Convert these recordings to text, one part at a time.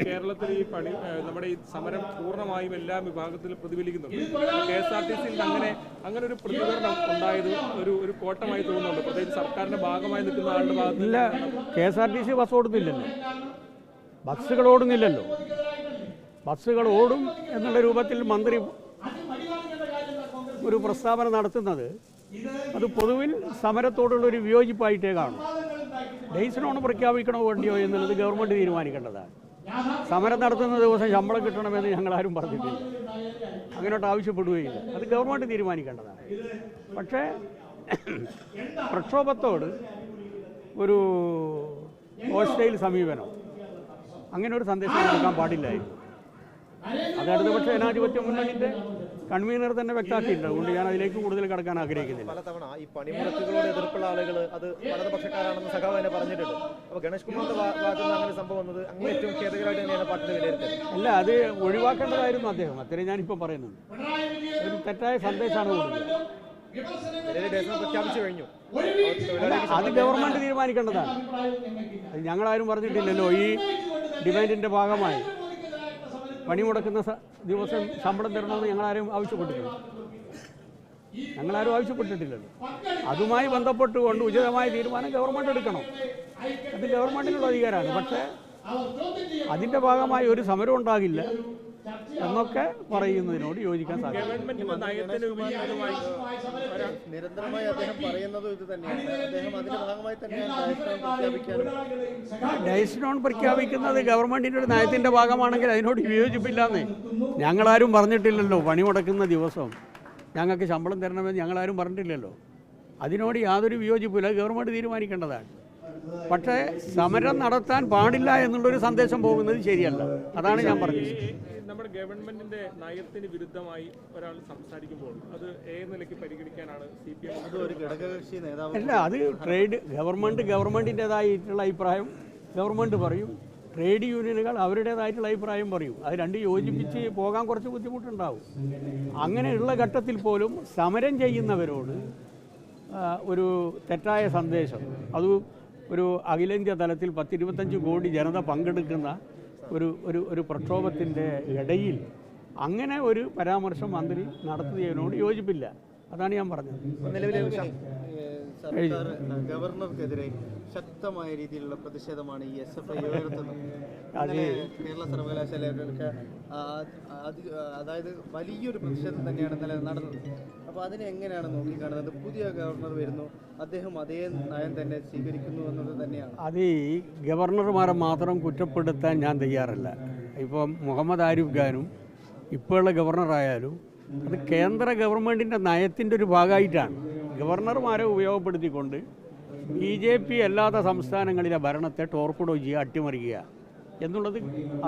കേരളത്തിൽ ഈ പണി നമ്മുടെ ഈ സമരം പൂർണമായും എല്ലാ വിഭാഗത്തിലും പ്രതിഫലിക്കുന്നുണ്ട്. കെ എസ് ആർ ടി സിയിൽ അങ്ങനെ അങ്ങനെ ഒരു പ്രതികരണം ഉണ്ടായത് ഒരു ഒരു കോട്ടമായി തോന്നുന്നുണ്ട്. പ്രത്യേകിച്ച് സർക്കാരിന്റെ ഭാഗമായി നിൽക്കുന്ന ആളുടെ ഭാഗത്ത് ഇല്ല. K S R T C bus ഓടുന്നില്ലല്ലോ. ബസ്സുകൾ ഓടുന്നില്ലല്ലോ. ബസ്സുകൾ ഓടും എന്നുള്ള രൂപത്തിൽ മന്ത്രി ഒരു പ്രസ്താവന നടത്തുന്നത് അത് പൊതുവിൽ സമരത്തോടുള്ള ഒരു വിയോജിപ്പായിട്ടേ കാണും. ഡേയ്സിനോൺ പ്രഖ്യാപിക്കണോ വേണ്ടിയോ എന്നുള്ളത് ഗവൺമെന്റ് തീരുമാനിക്കേണ്ടതാണ്. സമരം നടത്തുന്ന ദിവസം ശമ്പളം കിട്ടണമെന്ന് ഞങ്ങൾ ആരും പറഞ്ഞിട്ടില്ല. അങ്ങനോട്ട് ആവശ്യപ്പെടുകയില്ല. അത് ഗവൺമെന്റ് തീരുമാനിക്കേണ്ടതാണ്. പക്ഷേ പ്രക്ഷോഭത്തോട് ഒരു ഹോസ്റ്റൈൽ സമീപനം അങ്ങനെ ഒരു സന്ദേശം കൊടുക്കാൻ പാടില്ലായിരുന്നു. അത് ഇടതുപക്ഷ ജനാധിപത്യ മുന്നണിന്റെ കൺവീനർ തന്നെ വ്യക്തമാക്കിയിട്ടുണ്ട്. അതുകൊണ്ട് ഞാൻ അതിലേക്ക് കൂടുതൽ കടക്കാൻ ആഗ്രഹിക്കുന്നില്ല. പലതവണ ഈ പണിമുടക്കുകളോട് എതിർപ്പുള്ള ആളുകൾ അത് വലതുപക്ഷക്കാരാണെന്ന് സഖാവ് തന്നെ പറഞ്ഞിട്ടുണ്ട്. അപ്പോൾ ഗണേഷ് കുമാറിന്റെ ഭാഗത്ത് നിന്ന് അങ്ങനെ സംഭവം വന്നത് അങ്ങനെ ഏറ്റവും ഖേദകരമായിട്ട് തന്നെയാണ് പാർട്ടിയുടെ വിലയിരുത്തുന്നത് അല്ല അത് ഒഴിവാക്കേണ്ടതായിരുന്നു അദ്ദേഹം. അത്രയും ഞാനിപ്പോൾ പറയുന്നുണ്ട്. ഒരു തെറ്റായ സന്ദേശമാണ് കൊടുക്കുന്നത് പ്രഖ്യാപിച്ചു കഴിഞ്ഞു. അത് ഗവൺമെന്റ് തീരുമാനിക്കേണ്ടതാണ്. ഞങ്ങളാരും പറഞ്ഞിട്ടില്ലല്ലോ. ഈ ഡിമാൻഡിന്റെ ഭാഗമായി. പണിമുടക്കുന്ന ദിവസം ശമ്പളം തരണമെന്ന് ഞങ്ങളാരും ആവശ്യപ്പെട്ടിട്ടില്ല. ഞങ്ങളാരും ആവശ്യപ്പെട്ടിട്ടില്ലല്ലോ. അതുമായി ബന്ധപ്പെട്ടുകൊണ്ട് ഉചിതമായ തീരുമാനം ഗവൺമെന്റ് എടുക്കണം. അത് ഗവൺമെന്റിനുള്ള അധികാരമാണ്. പക്ഷേ അതിന്റെ ഭാഗമായി ഒരു സമരം ഉണ്ടാകില്ല. എന്നൊക്കെ പറയുന്നതിനോട് യോജിക്കാൻ സാധിക്കും. നിരന്തരമായി അദ്ദേഹം പറയുന്നതും ഇത് തന്നെയാണ്. അദ്ദേഹം അതിന്റെ ഭാഗമായി തന്നെയാണ് രാജസ്ഥാൻ പ്രഖ്യാപിക്കാനും പ്രഖ്യാപിക്കുന്നത് ഗവൺമെന്റിന്റെ ഒരു നയത്തിന്റെ ഭാഗമാണെങ്കിൽ അതിനോട് വിയോജിപ്പില്ലാന്നേ. ഞങ്ങളാരും പറഞ്ഞിട്ടില്ലല്ലോ പണി മുടക്കുന്ന ദിവസം. ഞങ്ങൾക്ക് ശമ്പളം തരണമെന്ന് ഞങ്ങളാരും പറഞ്ഞിട്ടില്ലല്ലോ. അതിനോട് യാതൊരു വിയോജിപ്പില്ല ഗവൺമെന്റ് തീരുമാനിക്കേണ്ടതാണ്. പക്ഷേ സമരം നടത്താൻ പാടില്ല എന്നുള്ളൊരു സന്ദേശം പോകുന്നത് ശരിയല്ല. അതാണ് ഞാൻ പറഞ്ഞത്. നമ്മുടെ ഗവൺമെന്റിന്റെ നയത്തിന് വിരുദ്ധമായി ഒരാൾ സംസാരിക്കുമ്പോൾ അത് ഏത് നിലയ്ക്ക് പരിഗണിക്കാനാണ് സി പി എം ഒരു ഘടകകക്ഷി നേതാവ് അല്ല അത് ട്രേഡ് ഗവൺമെന്റ് ഗവൺമെന്റിന്റെതായിട്ടുള്ള അഭിപ്രായം ഗവൺമെന്റ് പറയും. ട്രേഡ് യൂണിയനുകൾ അവരുടേതായിട്ടുള്ള അഭിപ്രായം പറയും. അത് രണ്ട് യോജിപ്പിച്ച് പോകാൻ കുറച്ച് ബുദ്ധിമുട്ടുണ്ടാവും. അങ്ങനെയുള്ള ഘട്ടത്തിൽ പോലും സമരം ചെയ്യുന്നവരോട് ഒരു തെറ്റായ സന്ദേശം. അത് ഒരു അഖിലേന്ത്യാ തലത്തിൽ പത്തിരുപത്തഞ്ച് കോടി ജനത പങ്കെടുക്കുന്ന ഒരു ഒരു ഒരു പ്രക്ഷോഭത്തിന്റെ ഇടയിൽ അങ്ങനെ ഒരു പരാമർശം മന്ത്രി നടത്തിയതിനോട് യോജിപ്പില്ല. അതാണ് ഞാൻ പറഞ്ഞത്. സർക്കാർ ഗവർണർക്കെതിരെ ശക്തമായ രീതിയിലുള്ള പ്രതിഷേധമാണ് ഈ എസ് എഫ് ഐ ഉയർത്തുന്നത്. കേരള സർവകലാശാലയൊക്കെ ആ- അതായത് വലിയൊരു പ്രതിഷേധം തന്നെയാണ് ഇന്നലെ നടന്നത്. അപ്പോൾ അതിനെ എങ്ങനെയാണ് നോക്കിക്കാണുന്നത്? പുതിയ ഗവർണർ വരുന്നു. അദ്ദേഹം അതേ നയം തന്നെ സ്വീകരിക്കുന്നു എന്നത് തന്നെയാണ്. അത് ഈ ഗവർണർമാരെ മാത്രം കുറ്റപ്പെടുത്താൻ ഞാൻ തയ്യാറല്ല. ഇപ്പം മുഹമ്മദ് ആരിഫ് ഖാനും ഇപ്പോഴുള്ള ഗവർണറായാലും അത് കേന്ദ്ര ഗവൺമെന്റിന്റെ നയത്തിന്റെ ഒരു ഭാഗമായിട്ടാണ്. ഗവർണർമാരെ ഉപയോഗപ്പെടുത്തിക്കൊണ്ട് ബി ജെ പി അല്ലാത്ത സംസ്ഥാനങ്ങളിലെ ഭരണത്തെ ടോർപ്പിഡോ ചെയ്യുക അട്ടിമറിക്കുക എന്നുള്ളത്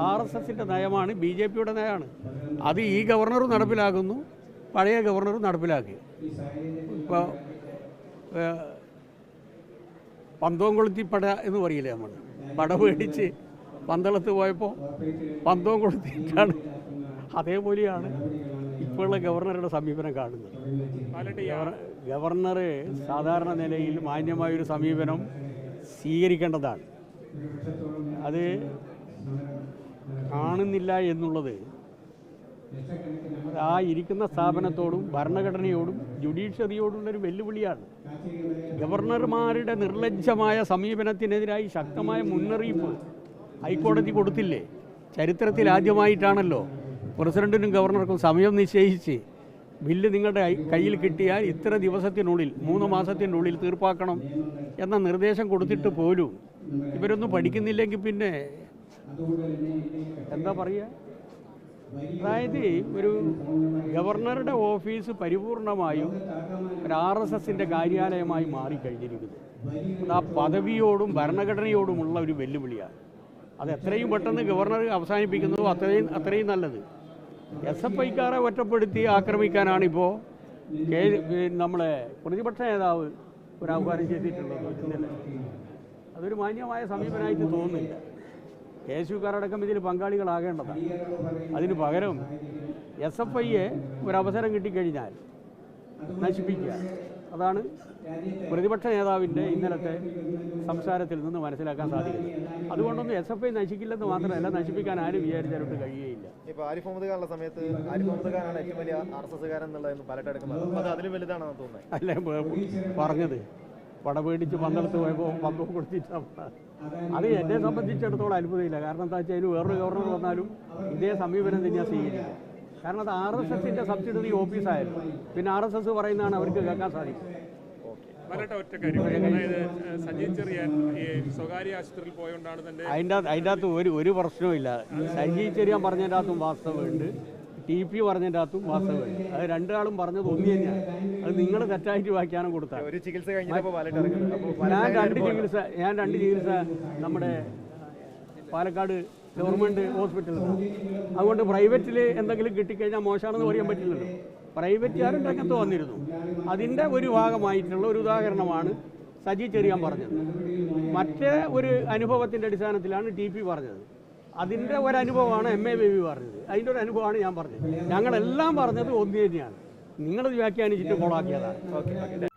ആർ എസ് എസിന്റെ നയമാണ് ബി ജെ പിയുടെ നയമാണ്. അത് ഈ ഗവർണറും നടപ്പിലാക്കുന്നു പഴയ ഗവർണറും നടപ്പിലാക്കി. ഇപ്പോൾ പന്തവും കൊളുത്തി പട എന്ന് പറയില്ലേ നമ്മൾ പട പേടിച്ച് പന്തളത്ത് പോയപ്പോൾ പന്തവും കൊളുത്തിയിട്ടാണ് അതേപോലെയാണ് ഇപ്പോഴുള്ള ഗവർണറുടെ സമീപനം കാണുന്നത്. ഗവർണർ സാധാരണ നിലയിൽ മാന്യമായൊരു സമീപനം സ്വീകരിക്കേണ്ടതാണ്. അത് കാണുന്നില്ല എന്നുള്ളത് ആ ഇരിക്കുന്ന സ്ഥാപനത്തോടും ഭരണഘടനയോടും ജുഡീഷ്യറിയോടുള്ളൊരു വെല്ലുവിളിയാണ്. ഗവർണർമാരുടെ നിർലജ്ജമായ സമീപനത്തിനെതിരായി ശക്തമായ മുന്നറിയിപ്പ് ഹൈക്കോടതി കൊടുത്തില്ലേ? ചരിത്രത്തിൽ ആദ്യമായിട്ടാണല്ലോ പ്രസിഡന്റിനും ഗവർണർക്കും സമയം നിശ്ചയിച്ച് ബില്ല് നിങ്ങളുടെ കയ്യിൽ കിട്ടിയാൽ ഇത്ര ദിവസത്തിനുള്ളിൽ മൂന്ന് മാസത്തിനുള്ളിൽ തീർപ്പാക്കണം എന്ന നിർദ്ദേശം കൊടുത്തിട്ട് പോലും ഇവരൊന്നും പഠിക്കുന്നില്ലെങ്കിൽ പിന്നെ എന്താ പറയുക? അതായത് ഒരു ഗവർണറുടെ ഓഫീസ് പരിപൂർണമായും ഒരു ആർ എസ് എസിന്റെ കാര്യാലയമായി മാറിക്കഴിഞ്ഞിരിക്കുന്നു. അത് ആ പദവിയോടും ഭരണഘടനയോടുമുള്ള ഒരു വെല്ലുവിളിയാണ്. അത് എത്രയും പെട്ടെന്ന് ഗവർണർ അവസാനിപ്പിക്കുന്നതോ അത്രയും അത്രയും നല്ലത്. എസ് എഫ് ഐക്കാരെ ഒറ്റപ്പെടുത്തി ആക്രമിക്കാനാണ് ഇപ്പോൾ കെ നമ്മളെ പ്രതിപക്ഷ നേതാവ് ഒരു ആഹ്വാനം ചെയ്തിട്ടുള്ളത് അതൊരു മാന്യമായ സമീപനമായിട്ട് തോന്നുന്നില്ല. കെ എസ് യുക്കാരടക്കം ഇതിൽ പങ്കാളികളാകേണ്ടതാണ്. അതിന് പകരം എസ് എഫ് ഐയെ ഒരവസരം കിട്ടിക്കഴിഞ്ഞാൽ നശിപ്പിക്കുക. അതാണ് പ്രതിപക്ഷ നേതാവിന്റെ ഇന്നലത്തെ സംസാരത്തിൽ നിന്ന് മനസ്സിലാക്കാൻ സാധിക്കുന്നത്. അതുകൊണ്ടൊന്നും എസ് എഫ് ഐ നശിക്കില്ലെന്ന് മാത്രമല്ല നശിപ്പിക്കാൻ ആരും വിചാരിച്ചാലോട്ട് കഴിയുകയില്ല. ഇപ്പൊ ആരിഫ് മുഹമ്മദ് ഖാനുള്ള സമയത്ത് ആരിഫ് മുഹമ്മദ് ഖാനാണ് ഏറ്റവും വലിയ ആർ എസ് എസ് കാരൻ എന്നുള്ളതെന്ന് പലട്ടെടുക്കുന്നത് അത് അതിലും വലുതാണെന്ന് തോന്നുന്നത്. അല്ലേ പറഞ്ഞത് പട പേടിച്ച് പന്തളത്ത് പോയപ്പോൾ പന്തം കൊടുത്തിട്ടാണ് അത് എന്നെ സംബന്ധിച്ചിടത്തോളം അത്ഭുതമില്ല. കാരണം എന്താ വെച്ചാൽ വേറൊരു ഗവർണർ വന്നാലും ഇതേ സമീപനം തന്നെയാണ് സ്വീകരിക്കുക. കാരണം അത് ആർ എസ് എസിന്റെ സബ്സിഡറി ഓഫീസായിരുന്നു പിന്നെ ആർ എസ് എസ് പറയുന്നതാണ് അവർക്ക് കേൾക്കാൻ സാധിക്കും. വരട്ടെ ഒറ്റ കാര്യം. അതായത് ചെറിയാൻ ഈ സ്വകാര്യ ആശുപത്രിയിൽ പോയോണ്ടാണ് തന്റെ അതിന്റെ അതിന്റെ അകത്ത് ഒരു ഒരു പ്രശ്നവും ഇല്ല. സജി ചെറിയാൻ പറഞ്ഞതിന്റെ അകത്തും വാസ്തവമുണ്ട്. ടി പി പറഞ്ഞതിന്റെ അകത്തും വാസ്തവമുണ്ട്. അത് രണ്ടാളും പറഞ്ഞത് ഒന്ന് തന്നെയാണ്. അത് നിങ്ങൾ തെറ്റായിട്ട് വ്യാഖ്യാനം കൊടുത്താൽ ഒരു ചികിത്സ ഞാൻ രണ്ട് ചികിത്സ ഞാൻ രണ്ട് ചികിത്സ നമ്മുടെ പാലക്കാട് ഗവൺമെന്റ് ഹോസ്പിറ്റലിലാണ് അതുകൊണ്ട് പ്രൈവറ്റിൽ എന്തെങ്കിലും കിട്ടിക്കഴിഞ്ഞാൽ മോശമാണെന്ന് പറയാൻ പറ്റില്ലല്ലോ. പ്രൈവറ്റുകാരും രംഗത്ത് വന്നിരുന്നു. അതിന്റെ ഒരു ഭാഗമായിട്ടുള്ള ഒരു ഉദാഹരണമാണ് സജി ചെറിയാൻ പറഞ്ഞത്. മറ്റേ ഒരു അനുഭവത്തിന്റെ അടിസ്ഥാനത്തിലാണ് ടി പി പറഞ്ഞത്. അതിന്റെ ഒരു അനുഭവമാണ് എം എ ബേബി പറഞ്ഞത്. അതിന്റെ ഒരു അനുഭവമാണ് ഞാൻ പറഞ്ഞത്. ഞങ്ങളെല്ലാം പറഞ്ഞത് ഒന്ന് തന്നെയാണ് നിങ്ങളത് വ്യാഖ്യാനിച്ചിട്ട് കോളാക്കിയതാണ്. ഓക്കെ.